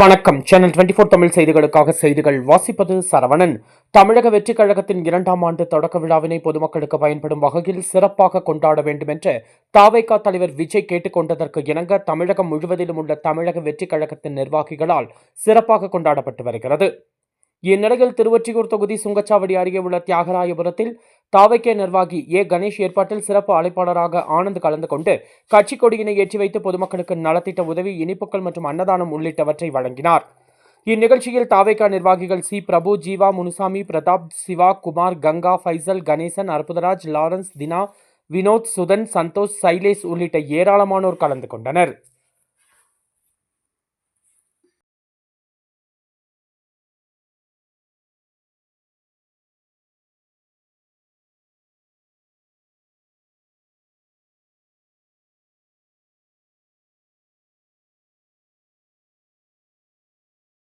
வணக்கம். Channel twenty four Tamil செய்திகளுக்காக செய்திகள் வாசிப்பது சரவணன். தமிழக வெற்றிக் கழகத்தின் இரண்டாம் ஆண்டு தொடக்க விழாவினை பொதுமக்களுக்கு பயன்படும் வகையில் சிறப்பாக கொண்டாட வேண்டும் என்று தாவைக்கா தலைவர் விஜய் கேட்டுக்கொண்டதற்கு இணங்க தமிழகம் முழுவதிலும் உள்ள தமிழக வெற்றிக் கழகத்தின் நிர்வாகிகளால் சிறப்பாக கொண்டாடப்பட்டு வருகிறது. இந்நிலையில் திருவொற்றியூர் தொகுதி சுங்கச்சாவடி அருகே உள்ள தியாகராயபுரத்தில் தாவைக்கே நிர்வாகி ஏ. கணேஷ் ஏற்பாட்டில் சிறப்பு அழைப்பாளராக ஆனந்த் கலந்து கொண்டு கட்சி கொடியினை ஏற்றி வைத்து பொதுமக்களுக்கு நலத்திட்ட உதவி இனிப்புகள் மற்றும் அன்னதானம் உள்ளிட்டவற்றை வழங்கினார். இந்நிகழ்ச்சியில் தாவேகா நிர்வாகிகள் சி. பிரபு ஜீவா முனுசாமி பிரதாப் சிவா குமார் கங்கா ஃபைசல் கணேசன் அற்புதராஜ் லாரன்ஸ் தினா வினோத் சுதன் சந்தோஷ் சைலேஷ் உள்ளிட்ட ஏராளமானோர் கலந்து கொண்டனர்.